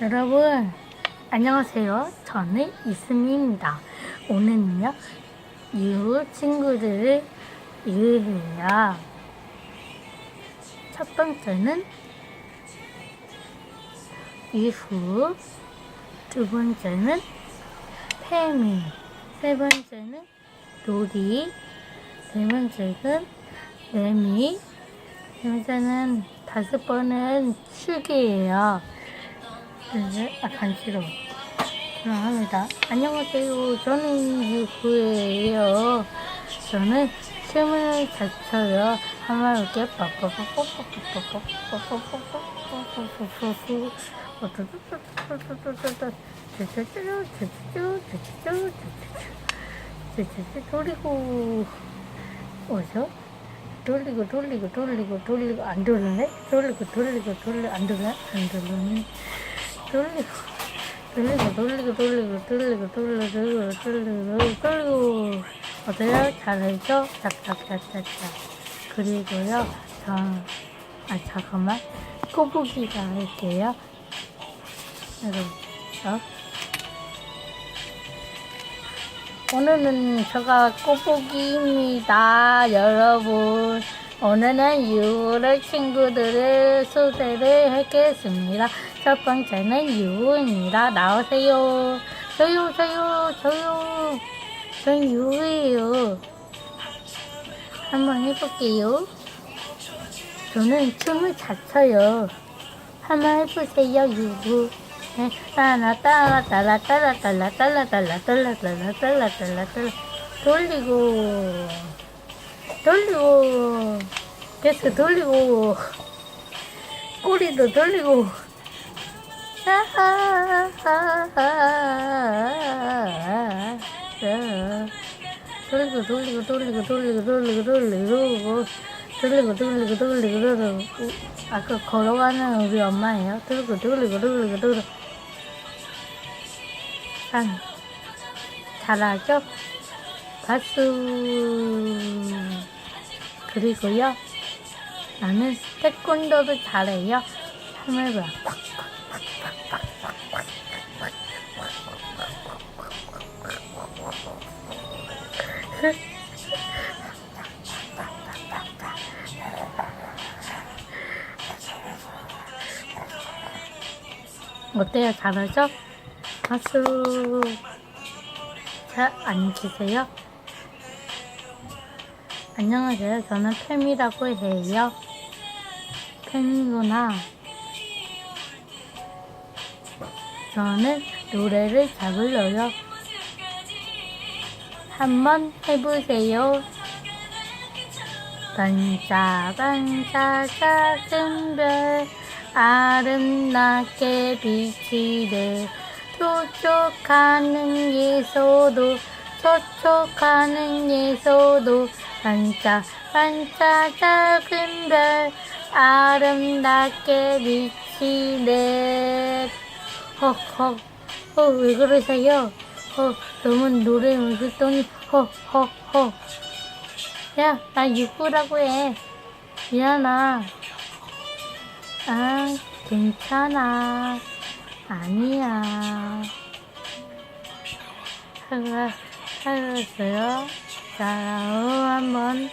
여러분, 안녕하세요. 저는 이스미입니다. 오늘은요, 유 친구들을 이해해요. 첫 번째는 이후, 두 번째는 페미, 세 번째는 놀이, 네 번째는 레미, 네 번째는 다섯 번은 휴게예요. 네, 아, 간지러워. 그럼 합니다. 안녕하세요. 저는 유구예요. 저는 춤을 잘 춰요. 한번 이렇게 돌리네 돌리고 돌리고 돌리고 돌리고 돌리고 돌리고 돌리고 돌리고 돌리고 어때요? 잘했죠? 짝짝짝짝짝 그리고요 자, 아 잠깐만 꼬부기가 할게요 여러분 어? 오늘은 제가 꼬부기입니다 여러분 오늘은 유를 친구들을 소개를 하겠습니다. 첫 번째는 유입니다. 나오세요. 저요, 저요, 저요. 전 유예요. 한번 해볼게요. 저는 춤을 잘 춰요. 한번 해보세요, 유부. 네, 따라 따라 따라 따라 따라 따라 따라 따라 따라 따라 따라 돌리고 돌리고 계속 돌리고 꼬리도 돌리고. 돌리고 돌리고 돌리고 돌리고 돌리고 돌리고. 돌리고 돌리고 돌리고 돌리고. 아까 걸어가는 우리 엄마예요? 돌리고 돌리고 돌리고 돌리고. 참 잘하죠? 박수 그리고요 나는 태권도도 잘해요. 한번 해봐 어때요? 잘하죠? 박수 자 앉으세요 안녕하세요. 저는 팸이라고 해요. 팸이구나. 저는 노래를 잘 불러요. 한번 해보세요. 반짝 반짝 작은 별 아름답게 비치네 촉촉하는 예소도 촉촉하는 예소도 반짝 반짝 작은 별 아름답게 비치네 헉헉 어 왜 그러세요? 어 너무 노래 못했더니 허허허. 야나 육구라고 해. 미안아. 아 괜찮아. 아니야. 하가 하였어요 자, 한번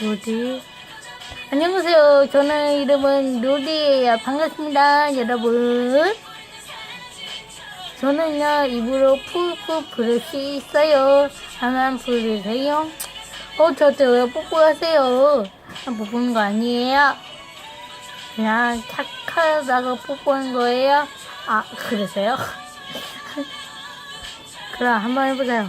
루디 안녕하세요. 저는 이름은 루디예요. 반갑습니다, 여러분. 저는요 입으로 푸푸 부를 수 있어요. 한번 부르세요. 어, 저한테 왜 뽀뽀하세요? 뽀뽀한 거 아니에요? 그냥 착하다고 뽀뽀한 거예요? 아, 그러세요? 그럼 한번 해보세요.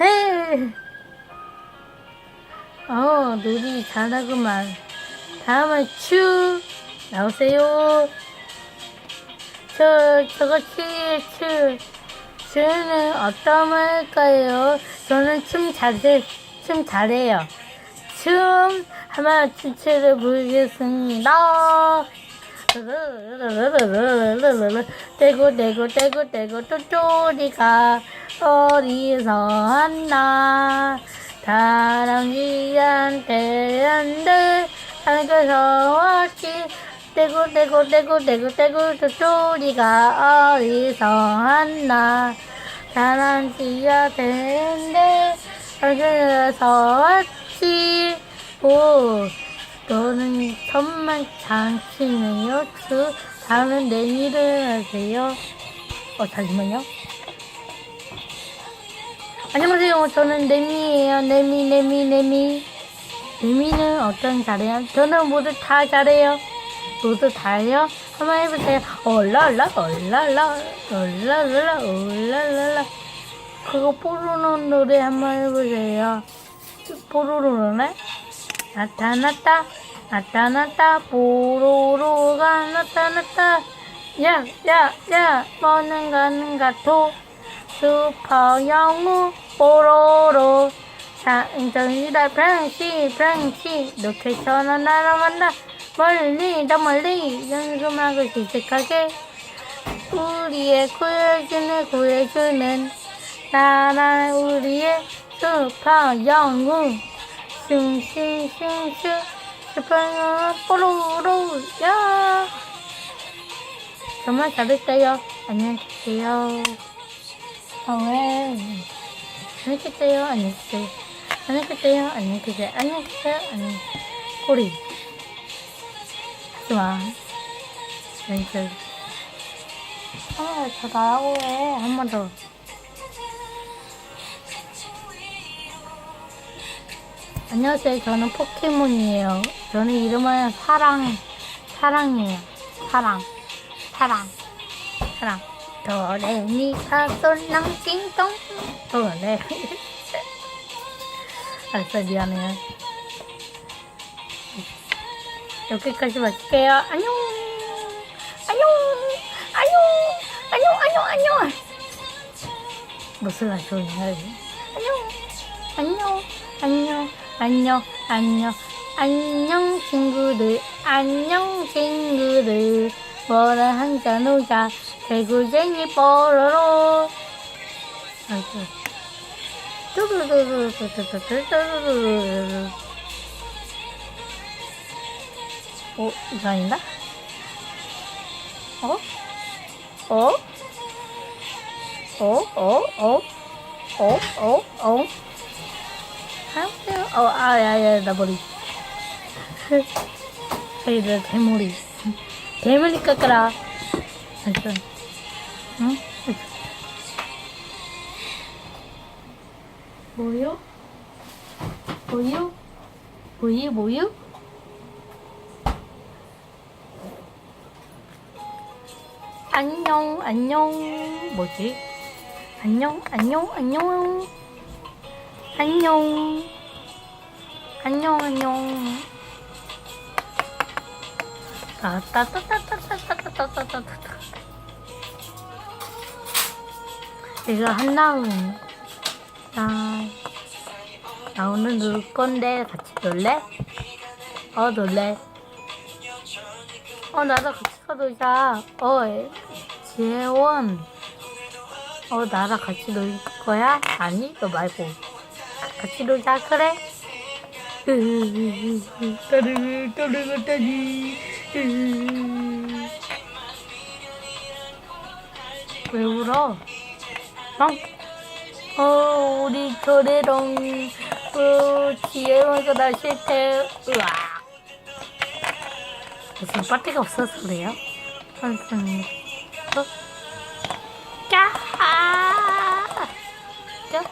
헤이 어 놀이 잘하구만 다음은 추 나오세요 저 저거 추 추는 어떤 말 할까요? 저는 춤 잘해 춤 잘해요. 춤 하나 춤추를 부르겠습니다. 떼고 떼고 떼고 떼고 또쪼리가 어디서 왔나? 다람쥐한테 안돼 한겨서 왔지. 떼고 떼고 떼고 떼고 떼고 또쪼리가 어디서 왔나? 다람쥐한테 안돼 왔지 오 너는 천만 장치네요. 그 다음은 내일을 하세요. 어, 잠시만요. 안녕하세요. 저는 내미예요. 내미, 내미, 내미. 내미는 어떤 잘해요? 저는 모두 다 잘해요. 모두 다요? 한번 해보세요. 올라올라, 올라올라, 올라올라, 올라올라. 그거 뽀로로 노래 한번 해보세요. 뽀로로 노래? 나타났다 나타났다 뽀로로가 나타났다. 야 야 야 뭐는 가는가 도 슈퍼 영웅 뽀로로. 상정이다. 프랑시 프랑시. 로켓처럼 날아간다. 멀리 더 멀리. 연금하고 시작하게. 우리의 구해주는 구해주는 나라 우리의 슈퍼 영웅. 슝슝슝슝 슈퍼 뽀로로 야. 정말 잘했어요. 안녕히 계세요. 어왜 안녕히 계세요. 안녕히 계세요. 안녕히 계세요. 안녕히 계세요. 안녕히 계세요. 안녕히 꼬리. 하지마. 안녕히 계세요 아더 나라고 해 한 번 더 안녕하세요. 저는 포켓몬이에요. 저는 이름은 사랑, 사랑이에요. 사랑, 사랑, 사랑. 도레미파 솔랑 띵동. 어, 네. 알았어, 미안해요. 여기까지 마칠게요. 안녕! 안녕! 안녕! 안녕! 안녕! 안녕! 무슨 소리야? 안녕! 안녕! 안녕! 안녕, 안녕, 안녕, 친구들, 안녕, 친구들. 뭐라 한잔 오자, 개구쟁이 뽀로로. 아이고. 뚜루루루루루루루루루루루루. 어, 이거 아닌가? 어? 어? 어? 어? 어? 어? 어? 어? 어, 아, 야, 야, 나 머리. 에이, 내 대머리. 대머리 깎아라. 알았어. 응? 뭐요? 뭐요? 뭐요, 뭐요? 안녕, 안녕. 뭐지? 안녕, 안녕, 안녕. 안녕. 안녕, 안녕. 따따따따따따따따따따따. 이거 한다음. 나, 나 오늘 놀 건데 같이 놀래? 어, 놀래. 어, 나도 같이 놀자. 어, 재원. 어, 나랑 같이 놀 거야? 아니, 너 말고. 같이 놀자, 그래? 따르르 따르르 따지 왜 울어? 어? 어 우리 조래롱 어, 뒤에 와서 나 싫대 으아 무슨 파티가 없어서 그래요? 선생님 어? 짜! 짜!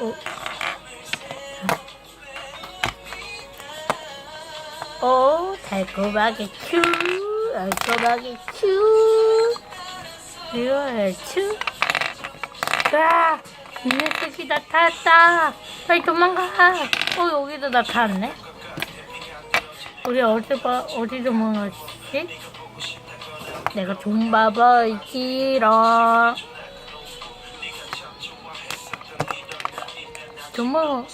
어? 오, 달콤하게 츄, 달콤하게 츄, 리얼 츄. 와, 이 녀석이 나타났다. 빨리 도망가. 어, 여기도 나타났네. 우리 어디 봐, 어디 도망갔지? 내가 좀 봐봐있지롱. 정말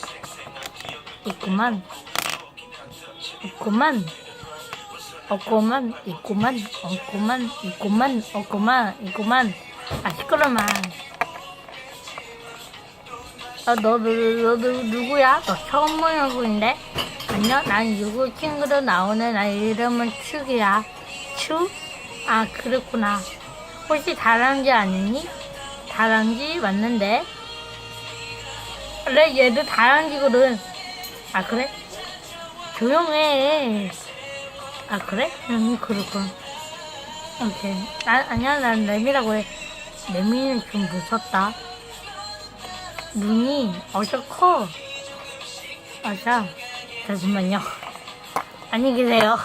있구만 있구만 없구만 있구만 없구만 있구만 없구만 있구만 아 시끄러만 아너 너, 너, 너, 누구야? 너 처음 보는 얼굴인데? 아니요 난 유구 친구로 나오는 나 이름은 축이야 축? 아 그렇구나 혹시 다람쥐 아니니? 다람쥐 맞는데? 그래 얘도 다람쥐거든 아 그래? 조용해. 아 그래? 응 그렇군 오케이. 난 아니야 난 레미라고 해. 레미는 좀 무섭다. 눈이 어저 커? 맞아 잠시만요. 안녕히 계세요